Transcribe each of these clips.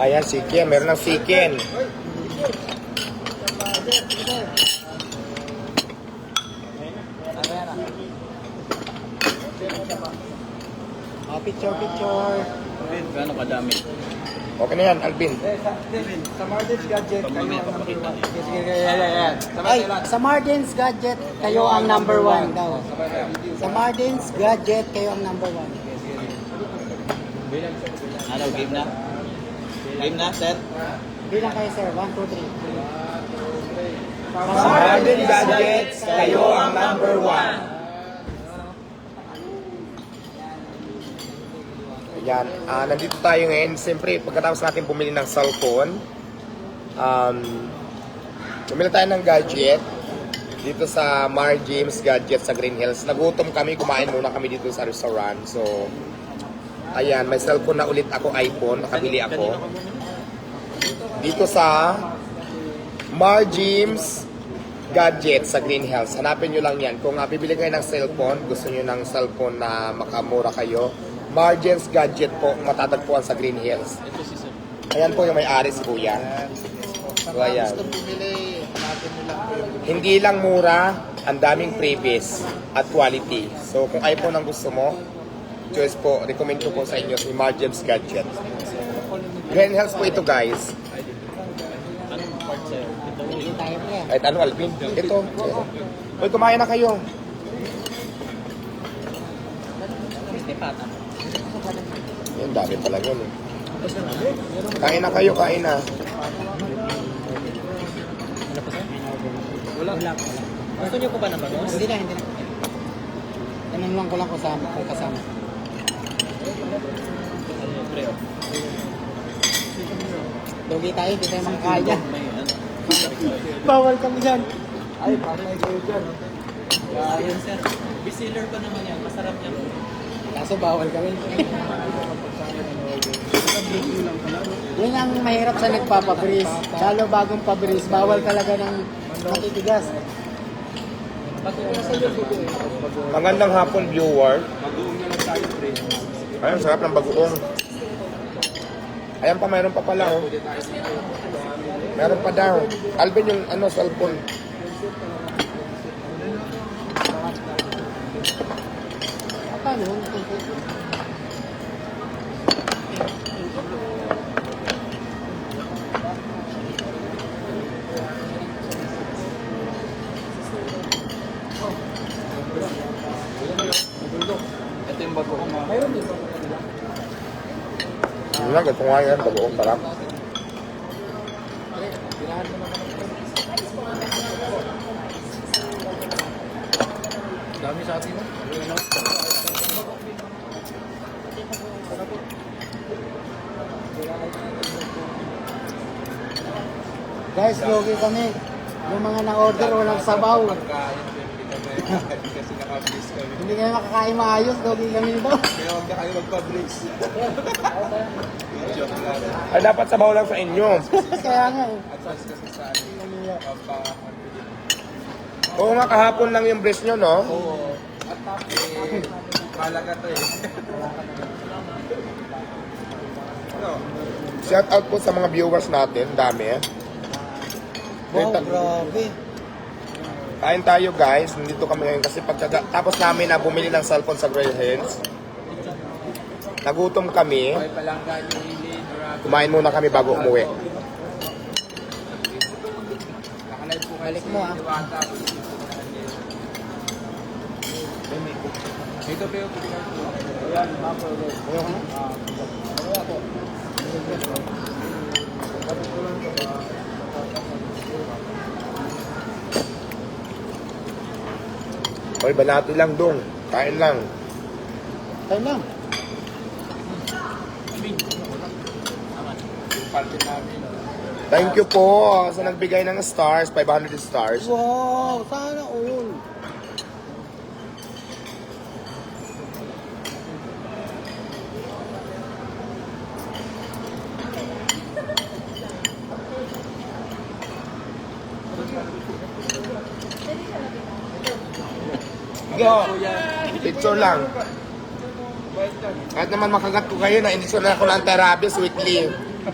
Ayan, chicken. Meron ng chicken. Oh, picture, picture. Gano'n kadami? Okay na yan, Alvin. Sa Martin's Gadget, Pag mamaya papakita. Ay, sa Martin's Gadget, kayo ang number one daw. Sa Martin's Gadget, kayo ang number one. Ano, game na? Game na, set? Bilang kayo, sir. One, two, three. Sa Martin Gadgets, kayo ang number one. Ayan, ah, nandito tayo ngayon. Siyempre, pagkatapos natin bumili ng cellphone, um, bumili tayo ng gadget dito sa Mar James Gadget sa Green Hills. Nagutom kami, kumain muna kami dito sa restaurant. So, ayan, may cellphone na ulit ako, iPhone, nakabili ako. Dito sa Mar James Gadget sa Green Hills. Hanapin nyo lang yan. Kung uh, bibili kayo ng cellphone, gusto nyo ng cellphone na makamura kayo, Mar James Gadget po, matatagpuan sa Green Hills. Ito si Sir. Ayan po yung may-ari si Kuya. So, ayan. Hindi lang mura, ang daming freebies at quality. So, kung iPhone ang gusto mo, choice po, recommend ko po sa inyo si Mar James Gadget. Green Hills po ito guys. Anong part sa'yo? Ito, Hindi tayo po yan. Kahit ano, Alvin? Ito. Uy, kumain na kayo. Christy Pata. Dami pala yun eh. Kain na kayo, kain na. Wala. Wala. Gusto niyo po ba na ba? Hindi na, hindi na. Tinanong ko lang kasama, kung kasama. Pre. Lugi tayo, hindi tayo makakaya. Ano. Bawal kami dyan. Ay, patay kayo dyan. Ayun, sir. Bestseller pa naman yan. Masarap yan. Kaso bawal kami. Yun ang mahirap sa nagpapabris. Lalo bagong pabris, bawal talaga ng matitigas. Magandang hapon, viewer. Ayun, sarap ng bagoong. Ayan pa, mayroon pa pala, oh. Meron pa daw. Alvin, yung ano, cellphone. Paano? Yun lang, ito nga yan, bagoong sarap. Dami sa atin. Guys, lugi kami. Yung mga na-order, walang sabaw. Hindi kami makakain maayos, lugi kami nito. Huwag na kayo magpa-brace. Joke lang. Ay, dapat sabaw lang sa inyo. Kaya nga eh. Advance kasi sa ano, papa-confident. Oo nga, kahapon lang yung breast nyo, no? Oo. At eh, malaga to eh. Ano? Shout out po sa mga viewers natin, dami eh. Wow, Wait, grabe. Kain tayo guys, nandito kami ngayon kasi pagka, tapos namin na bumili ng cellphone sa Grail Hills. Nagutom kami, kumain muna kami bago umuwi. Balik mo, ah. Diwata. Ito pa yung Ayan, mapo. Ayoko na. Hoy, banati lang dong. Kain lang. Tayo lang. Parte namin. Thank you po sa nagbigay ng stars, 500 stars. Wow, sana all. Go! Picture lang. Kahit naman makagat ko kayo na indisyon na ako ng anti-rabies weekly. Oh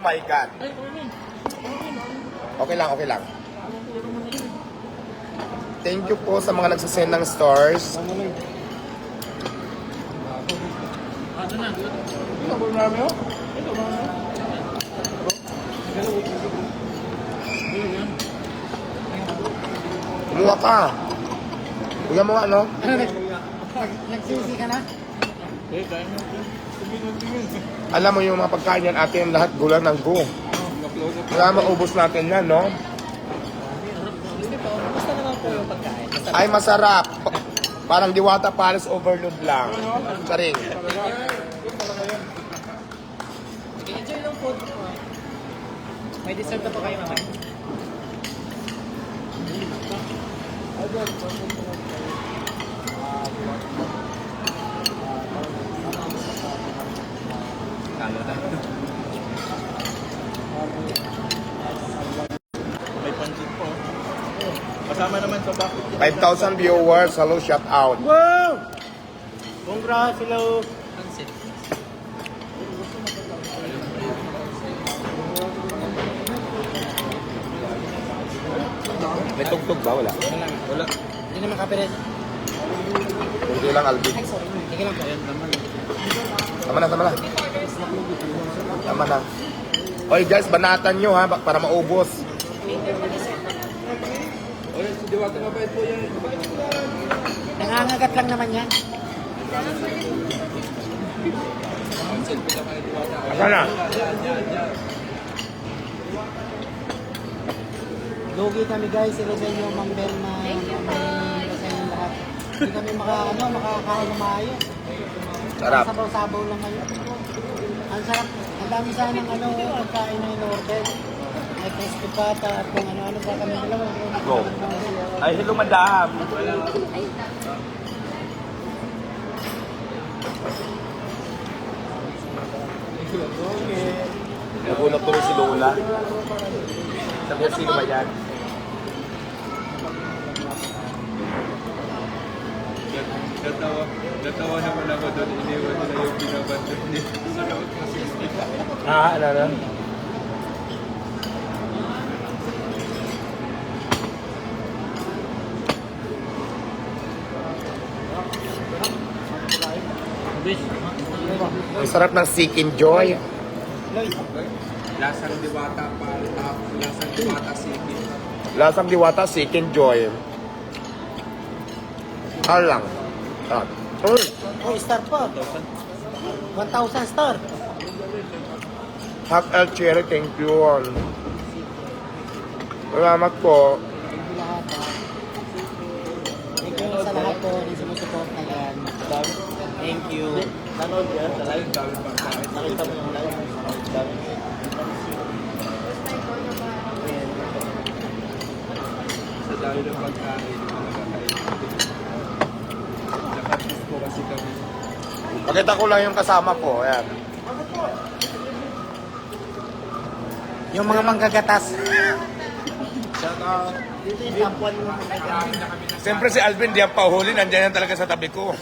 my God. Okay lang, okay lang. Thank you po sa mga nagsasend ng stars. Kumuha ka. Kuya mo nag, nag, nagsisi ka na? Alam mo yung mga pagkain yan, atin lahat gulang ng go. Kaya maubos natin yan, no? Basta naman po yung pagkain. Ay, masarap. Pa- Parang diwata pares overload lang. Saring. Enjoy lang food. May dessert na po kayo mamaya. May pansit po. Kasama naman sa back. 5,000 viewers. Hello, shout out. Wow! Congrats, hello! May tugtog ba? Wala. Wala. Hindi naman kapiret. Hindi lang, Albi. Sige lang po. Tama na, tama na. Tama na. Oy guys, banatan nyo ha, para maubos. Oy, si Diwata mabait po yan. Nangangagat lang naman yan. Asa na? Lugi kami guys, sila sa inyo, Ma'am Bel, na may sa inyo lahat. Hindi kami maka, ano, makakain na maayos. Sarap. Sabaw-sabaw lang ngayon. Ang sarap. Ang dami sanang ano, pagkain na in-order. May crispy pata at kung ano-ano pa kami dalawa. Go. Ay, hello madam. Nagulat tuloy si Lola. Sabi niya, sino ba yan? Natawa, natawa naman ako doon. Iniwan nila yung binabandot niya. Sa ng system. Ah, na? Ang sarap ng Seek Enjoy. Lasang Diwata pa. Uh, lasang Diwata City. Lasang diwata, Seek Enjoy. Hal Ah. Uy, Oh, star po. 1,000 star. Hack El Cherry, thank you. Salamat po. Thank you lahat ha. Thank you sa lahat po na sumusuport na yan. Thank you. Nanood yan sa live. Nakita mo yung live. Sa dami ng pagkain. Nakatis po kasi kami. Pakita ko lang yung kasama ko. Ayan. Yung mga manggagatas. Dito yung tampuan mo. Siyempre si Alvin, di ang pauhuli. Nandiyan yan talaga sa tabi ko.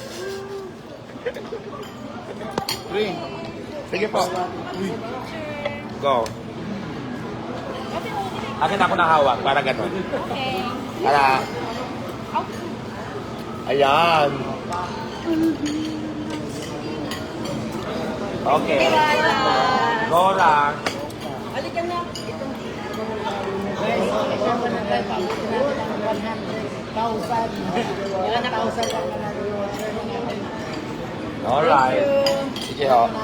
Sige po. Go. Akin ako nakahawak para ganun. Okay. Para... Ayan. Okay. Go lang. Halika na. Guys, ito mo na tayo. Pabuti natin ang 100,000. 1,000 lang na natin. Alright. Sige ho. follow.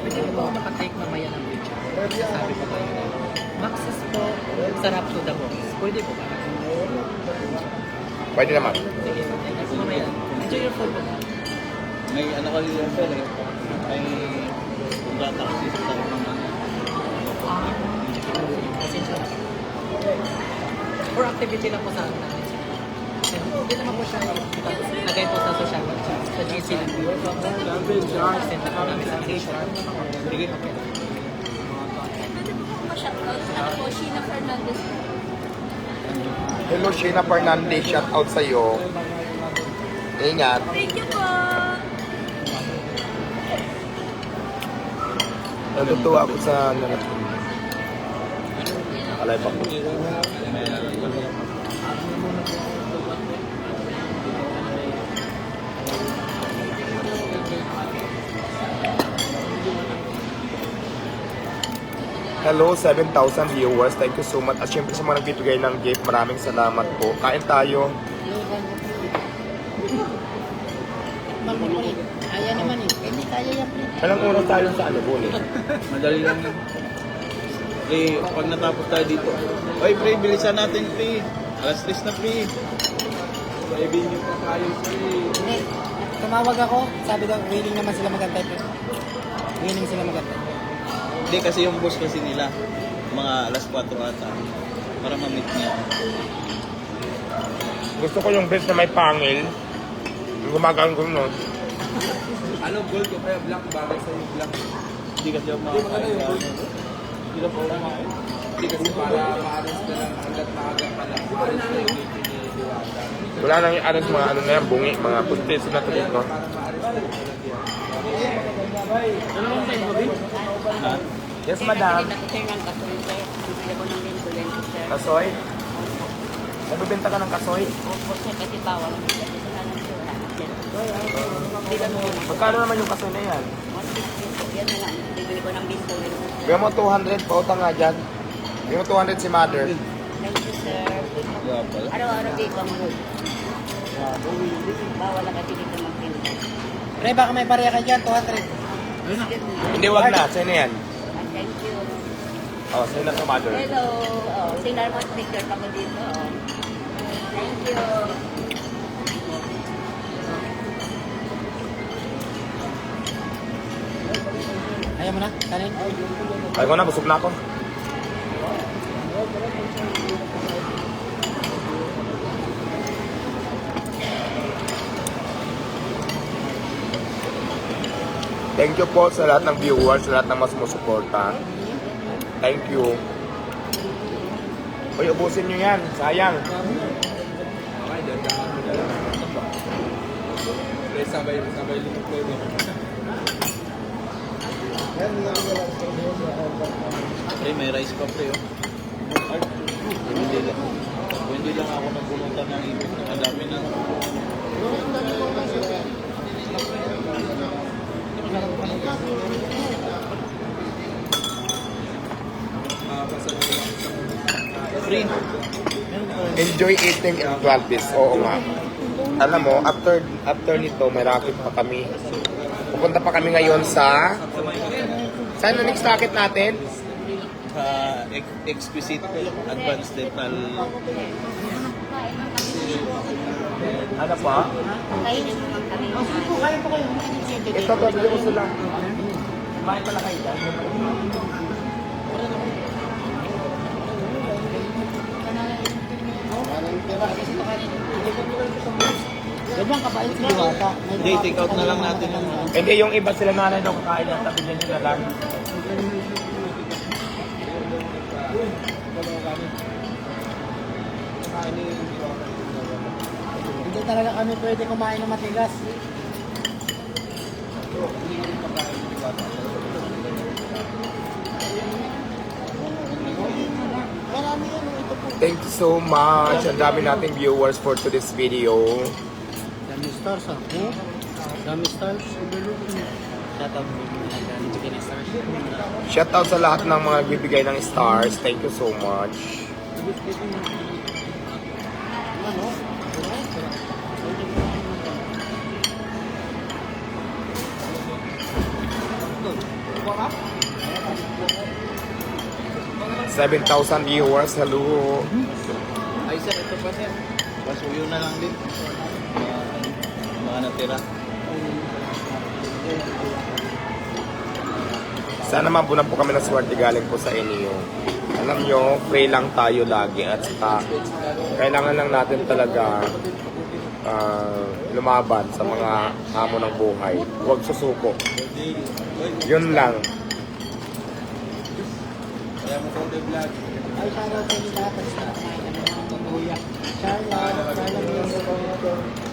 Pwede mo ba makatake mamaya ng picture? Sabi ko kayo. Maxis po, sarap to the box. Pwede po ba? Pwede naman. Sige, mamaya. Enjoy your food po. May ano kasi yung fel eh. May kasi sa sarap ng mga. Pasensya na. For activity lang po sa akin. Hindi naman po siya Ngayon sila. Send na po namin sa Malaysia. Sige. Pwede po ba shoutout? Ano po, Sheena Fernandez po. Hello, Sheena Fernandez. Shout out sa'yo. Ingat. Thank you po. Natutuwa ako sa ano na Alay pa po. Hello, 7,000 viewers. Thank you so much. At syempre sa mga nagbibigay ng gift, maraming salamat po. Kain tayo. Ulit. Kaya naman eh. Hindi kaya yan, pre. Anong oras tayo sa ano, Buni? Madali lang yun. Eh, pag natapos tayo dito. Oy, pre, bilisan natin, pre. Alas 3 na, pre. Baby niyo pa tayo, pre. Hindi. Tumawag ako. Sabi daw, willing naman sila magantay, pre. Willing sila magantay. Hindi, kasi yung boss kasi nila. Mga alas 4 ata. Para ma-meet niya. Gusto ko yung best na may pangil. Yung gumagaan ko nun. Ano, gold ko kaya black bagay sa yung black? Hindi kasi ako makakain. Hindi na po ako makakain. Hindi kasi para maalis na lang hanggat maaga pa lang. Maalis na yung meeting ni Diwata. Wala nang yung aras mga ano na yan, bungi, mga puntis na to dito. Ha? Yes, madam. Sir, ng kasoy, sir. Bibili ko ng lento-lento, sir. Kasoy? Nagbibenta ka ng kasoy? Opo, sir, kasi bawal ang kasi sa nalang sir. Hindi lang mo. Magkano naman yung kasoy na yan? 150 po. Yan na lang. Bibili ko ng binto. Bigyan mo 200, pautang nga dyan. Bigyan mo 200 si mother. Thank you, sir. Araw-araw di ibang mood. Bawal ang kasi dito magtinda. Pre, baka may pareha ka dyan, 200. Hindi, wag na. Sa'yo na yan. Ah, Thank you. Oh, sa'yo na sa mother. Hello. Oh, sinar mo sticker pa ko dito. Oh. Thank you. Ayaw mo na? Kanin? Ay ko na, busog na ako. Thank you po sa lahat ng viewers, sa lahat ng mas sumusuporta. Thank you. Uy, ubusin nyo yan. Sayang. Okay, dyan ka. Sabay, sabay yun. Pre, may rice pa pre, oh. Hindi lang. Hindi lang ako nagpumunta ng ibig na madami na. Free. Enjoy eating in practice. Oo nga. Alam mo, after after nito, may racket pa kami. Pupunta pa kami ngayon sa... Saan na next racket natin? Sa ex- exquisite advanced dental. Ano pa? Kainin mo lang kami. Kaya po kayo. Ito, pabili ko sila. Kumain pala kayo dyan. Ganyan kabait si Diwata. Hindi, take out na lang natin yung. Hindi, yung iba sila nanay daw kakain ng tabi dyan nila lang. Hindi talaga kami pwede kumain ng matigas. Thank you so much. Ang dami nating viewers for today's video. Stars. Oh. Dami stars. Shout out po nagbibigay ng stars. Shout out sa lahat ng mga bibigay ng stars. Thank you so much. Seven thousand viewers. Hello. Ay sir, ito pa sir. Pasuyo na lang din. Mga, ano, natira. Sana mabunan po kami ng swerte galing po sa inyo. Alam nyo, pray lang tayo lagi at saka kailangan lang natin talaga ah, lumaban sa mga hamon ng buhay. Huwag susuko. Yun lang. Kaya mo konti vlog. Ay, shoutout sa lahat. Mabuya. Charlotte, Charlotte,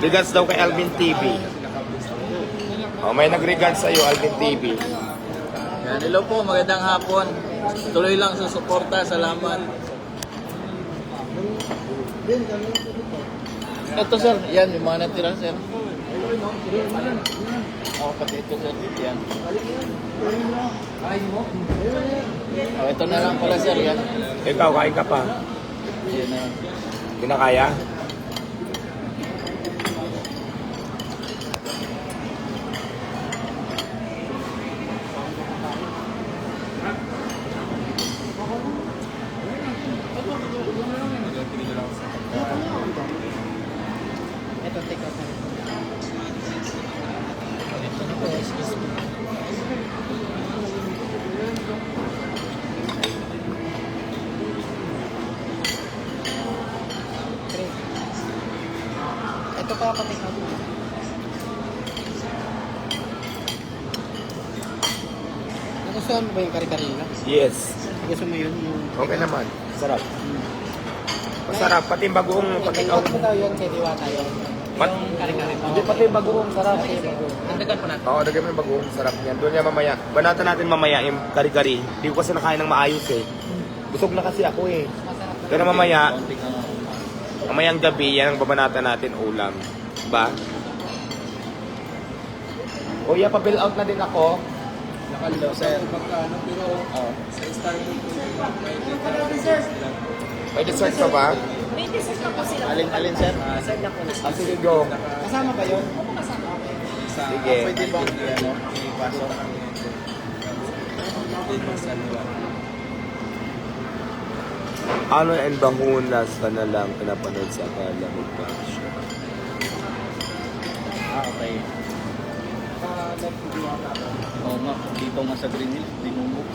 Regards daw kay Alvin TV. Oh, may nag-regards sa'yo, Alvin TV. Yan, hello po, magandang hapon. Tuloy lang sa suporta, salamat. Ito sir, yan, yung mga natira sir. Ako pati ito sir, yan. Oh, ito na lang pala sir, yan. Ikaw, kain ka pa. Yan na. Hindi na kaya? Nagustuhan mo ba yung kare-kare nila? Yes. Gusto mo yun? Yung... Okay naman. Sarap. Masarap. Pati yung bagoong pag-ikaw. Ikaw mo daw yun kay Diwata yun. Pat Yung kare-kare po. Hindi, pati yung bagoong sarap. Dagdagan po natin. Oo, dagyan mo yung bagoong sarap niyan. Doon niya mamaya. Banatan natin mamaya yung kari-kari. Hindi ko kasi nakain ng maayos eh. Busog na kasi ako eh. Pero mamaya, ano. mamayang gabi, yan ang babanatan natin ulam. Diba? Kuya, pa-bill out na din ako. Hello sir. Magkano pero Oh. sa Starbucks may dessert. May dessert ka ba? Alin, alin sir? Ah, sige, go. Kasama ba yun? Sa Sige. Pwede ba? Ano? Paso. Ano and Bahunas ka na lang pinapanood sa akala mo pa siya. Ah, okay. Oo nga, dito nga sa Green Hills, dinumog.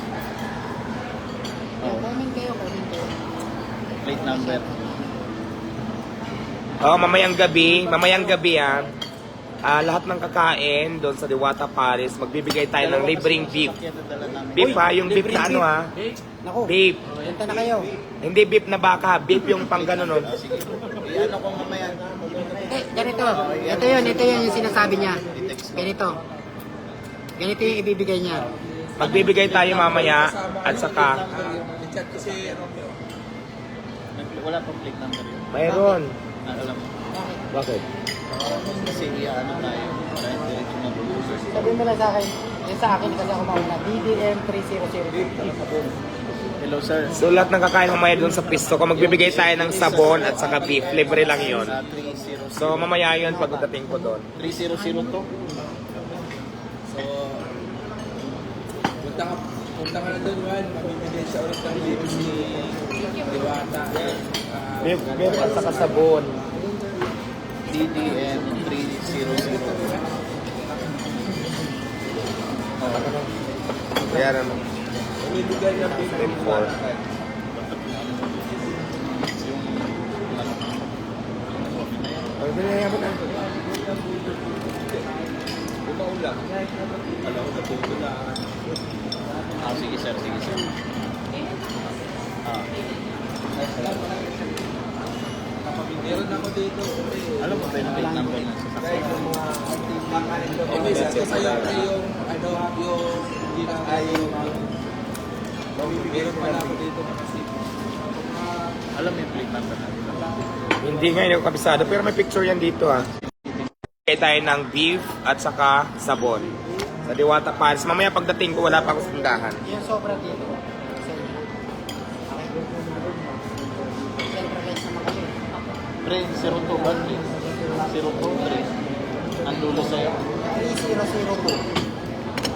Oh, Comment kayo, comment kayo. plate number. Oh, mamayang gabi, mamayang gabi ah. Ah, lahat ng kakain doon sa Diwata Paris, magbibigay tayo ng libreng beef. Beef ha, yung beef na ano ha. Naku, Beef. punta na kayo. Hindi beef na baka, beef yung pang gano'n nun. Sige. I-ano ko mamaya. Eh, ganito. Ito yun, ito yun yung sinasabi niya. Ganito. Ganito yung ibibigay niya. Magbibigay tayo mamaya at saka I-chat ko si Romeo. Wala pang plate number yun. mayroon. Ah, alam mo. Bakit? Kasi i-ano tayo. Dahil diretso na lulusos. Sabihin mo lang sa akin, yun sa akin kasi ako mauna, BDM 3002. Hello sir. So lahat ng kakain mamaya doon sa pisto ko, magbibigay tayo ng sabon at saka beef. Libre lang yon. Sa 300. So mamaya yun pagdating ko doon. 300 to. So, punta ka, punta ka na doon, Juan. Mamimigay siya ulit ng libre si Diwata. Ah, Beef, beef at saka sabon. DDM 300. Kaya naman. mamimigay ni four. Diwata. Ang binayabot na. Umaulang. Alam ko, natuto na. Ah, sige sir, sige sir. Ah, Meron ako dito. alam mo ba yung plate number ng sasakyan? Eh, may sasasayaw na yung, ano, yung, ay, yung, meron pala ako dito kasi. Alam mo yung plate number? Hindi nga yung kabisado, pero may picture yan dito ah. Bigay tayo ng beef at saka sabon. Sa Diwata Paris. Mamaya pagdating ko, wala pa ako sa tindahan. Yung sobra dito. Pre, 02 ba? 02, pre. Ang dulo sa'yo.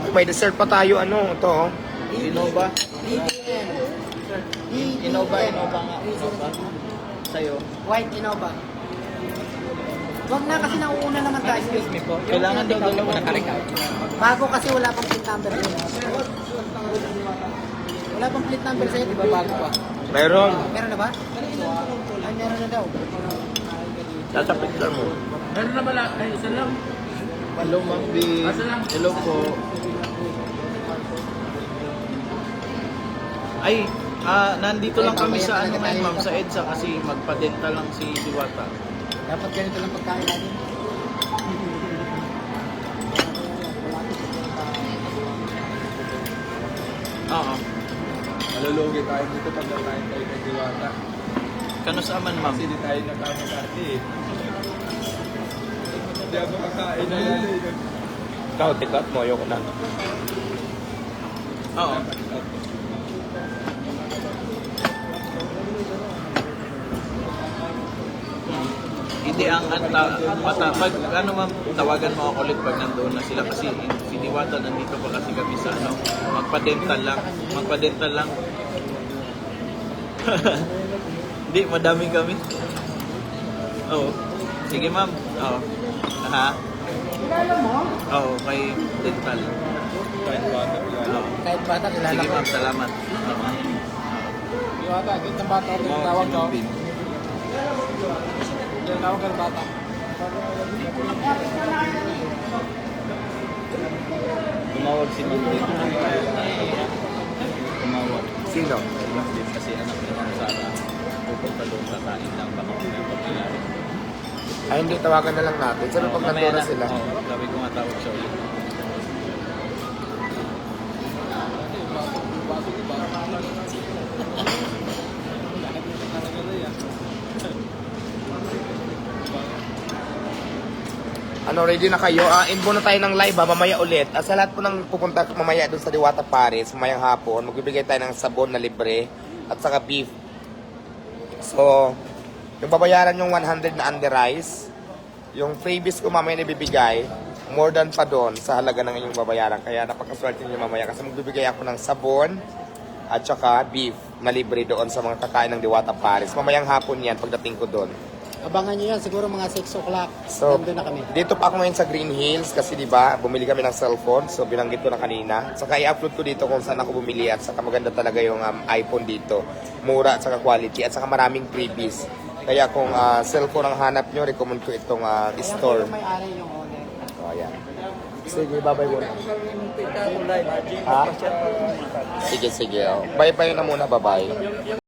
3002. May dessert pa tayo, ano, to oh. Innova? BDM. Innova, Innova nga. Innova. Sa'yo. White Innova. Huwag na kasi nauuna naman tayo. Excuse me po. Kailangan daw dalawa na kare-kare. Bago kasi wala pang plate number yun. Wala pang plate number sa'yo, di ba? Bago pa. Mayroon. Meron na ba? Ay, meron na daw. Tatapit lang mo. Meron na pala, ay isa lang. Hello, Ma'am B. Hello po. Ay, ah, nandito lang kami sa ano ngayon, ma'am, sa EDSA kasi magpa-dental lang si Diwata. Dapat ganito lang pagkain natin. Oo. Malulugi tayo dito pag nakain tayo kay Diwata. Kano sa aman, ma'am? Kasi di tayo nagkamakati eh. Hindi ako kakain na yan eh. Ikaw, tikat mo. Ayoko na. Oo. Hindi ang anta, mata, pag ano ma'am, tawagan mo ako ulit pag nandoon na sila kasi si Diwata nandito pa kasi kami sa ano, magpa-dental lang, magpa-dental lang. Hindi, madami kami. Oo. Sige ma'am. Oo. Ha? Oo, kay dental. Kahit bata Oo. Kahit bata, kilala Sige ko. ma'am, salamat. Oo. Diwata, ganito ang bata. Ito yung tawag ko. Tawag ng bata. Tumawag si Din. Tumawag. Sino? Din kasi anak niya ng Sara. Pupunta doon kakain lang baka may pagkilari. Ay, hindi. Tawagan na lang natin. Sabi pag nandun na sila. Oo, sabi ko nga tawag siya ulit. Ano, ready na kayo? Ah, inbo na tayo ng live ha, mamaya ulit. Ah, sa lahat po ng pupunta mamaya doon sa Diwata Paris, mamayang hapon, magbibigay tayo ng sabon na libre at saka beef. So, yung babayaran yung 100 na under rice, yung freebies ko mamaya na ibibigay, more than pa doon sa halaga ng inyong babayaran. Kaya napakaswerte niyo mamaya kasi magbibigay ako ng sabon at saka beef na libre doon sa mga kakain ng Diwata Paris. Mamayang hapon yan pagdating ko doon. Abangan nyo yan, siguro mga 6 o'clock. So, Nandun na kami. dito pa ako ngayon sa Green Hills kasi 'di ba, bumili kami ng cellphone. So binanggit ko na kanina. Saka i-upload ko dito kung saan ako bumili at saka maganda talaga yung um, iPhone dito. Mura at saka quality at saka maraming freebies. Kaya kung ah, cellphone ang hanap nyo, recommend ko itong ah, Ayan store. yung may-ari yung owner. So, ayan. Sige, bye-bye muna. Ha? Sige, sige. oh. Bye-bye na muna, bye-bye.